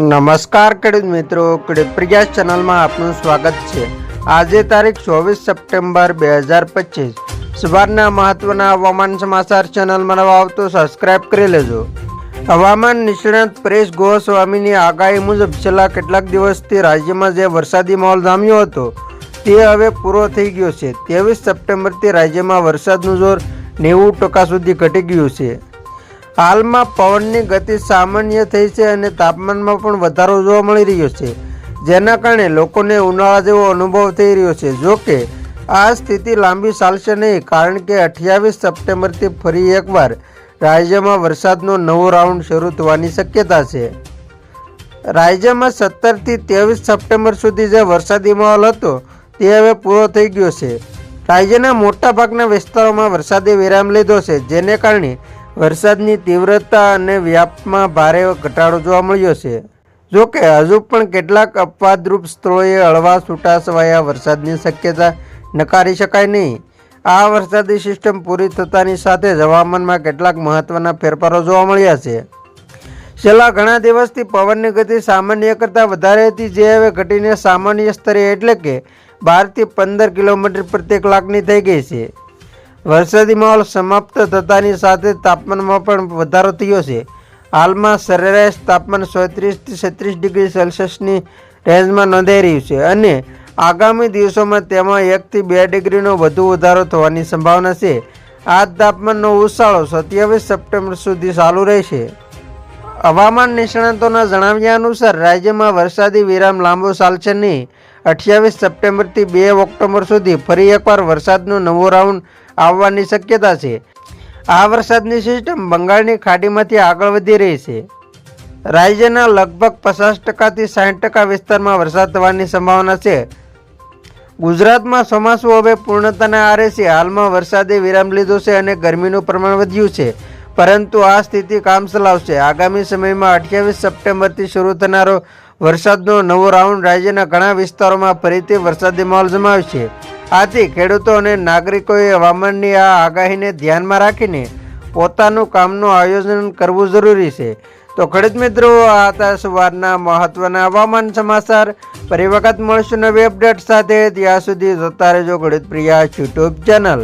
નમસ્કાર ખેડૂત મિત્રો, ખેડૂત પ્રયાસ ચેનલમાં આપનું સ્વાગત છે. આજે તારીખ ચોવીસ સપ્ટેમ્બર બે હજાર પચીસ. સવારના મહત્વના હવામાન સમાચાર ચેનલમાં નવા આવતો સબસ્ક્રાઇબ કરી લેજો. હવામાન નિષ્ણાત પરેશ ગોસ્વામીની આગાહી મુજબ છેલ્લા કેટલાક દિવસથી રાજ્યમાં જે વરસાદી માહોલ જામ્યો હતો, તે હવે પૂરો થઈ ગયો છે. ત્રેવીસ સપ્ટેમ્બરથી રાજ્યમાં વરસાદનું જોર નેવું ટકા સુધી ઘટી ગયું છે. હાલમાં પવનની ગતિ સામાન્ય થઈ છે અને તાપમાનમાં પણ વધારો જોવા મળી રહ્યો છે, જેના કારણે લોકોને ઉનાળા જેવો અનુભવ થઈ રહ્યો છે. જો કે, આ સ્થિતિ લાંબી ચાલશે નહીં, કારણ કે અઠ્યાવીસ સપ્ટેમ્બરથી ફરી એકવાર રાજ્યમાં વરસાદનો નવો રાઉન્ડ શરૂ થવાની શક્યતા છે. રાજ્યમાં સત્તરથી ત્રેવીસ સપ્ટેમ્બર સુધી જે વરસાદી માહોલ હતો, તે હવે પૂરો થઈ ગયો છે. રાજ્યના મોટાભાગના વિસ્તારોમાં વરસાદે વિરામ લીધો છે, જેને કારણે વરસાદની તીવ્રતા અને વ્યાપમાં ભારે ઘટાડો જોવા મળ્યો છે. જો કે હજુ પણ કેટલાક અપવાદરૂપ સ્થળોએ હળવા છૂટાછવાયા વરસાદની શક્યતા નકારી શકાય નહીં. આ વરસાદી સિસ્ટમ પૂરી થતાની સાથે જ હવામાનમાં કેટલાક મહત્ત્વના ફેરફારો જોવા મળ્યા છે. છેલ્લા ઘણા દિવસથી પવનની ગતિ સામાન્ય કરતાં વધારે હતી, જે હવે ઘટીને સામાન્ય સ્તરે એટલે કે બારથી પંદર કિલોમીટર પ્રતિ કલાકની થઈ ગઈ છે. વરસાદી માહોલ સમાપ્ત થતાની સાથે તાપમાનમાં પણ વધારો થયો છે. હાલમાં સરેરાશ તાપમાન સોત્રીસથી છત્રીસ ડિગ્રી સેલ્સિયસની રેન્જમાં નોંધાઈ રહ્યું છે અને આગામી દિવસોમાં તેમાં એકથી બે ડિગ્રીનો વધુ વધારો થવાની સંભાવના છે. આ તાપમાનનો ઉછાળો સત્યાવીસ સપ્ટેમ્બર સુધી ચાલુ રહેશે. હવામાન નિષ્ણાતોના જણાવ્યા અનુસાર રાજ્યમાં વરસાદી વિરામ લાંબો ચાલશે નહીં. અઠ્યાવીસ સપ્ટેમ્બરથી બે ઓક્ટોબર સુધી ફરી એકવાર વરસાદનો નવો રાઉન્ડ આવવાની શક્યતા છે. આ વરસાદની સિસ્ટમ બંગાળની ખાડીમાંથી આગળ વધી રહી છે. રાજ્યના લગભગ પચાસ ટકાથી સાઠ ટકા વિસ્તારમાં વરસાદ થવાની સંભાવના છે. ગુજરાતમાં ચોમાસું હવે પૂર્ણતાના આરે છે. હાલમાં વરસાદે વિરામ લીધો છે અને ગરમીનું પ્રમાણ વધ્યું છે. પરંતુ આ સ્થિતિ કામ ચલાવશે. આગામી સમયમાં અઠ્યાવીસ સપ્ટેમ્બરથી શરૂ થનારો વરસાદનો નવો રાઉન્ડ રાજ્યના ઘણા વિસ્તારોમાં ફરીથી વરસાદી માહોલ જમાવશે. આથી ખેડૂતો અને નાગરિકોએ હવામાનની આ આગાહીને ધ્યાનમાં રાખીને પોતાનું કામનું આયોજન કરવું જરૂરી છે. તો ખેડૂત મિત્રો, આ હતા સવારના મહત્વના હવામાન સમાચાર ફરી વખત મળશું નવી અપડેટ સાથે. ત્યાં સુધી જોતા રહેજો ખેડૂત પ્રિયા યુટ્યુબ ચેનલ.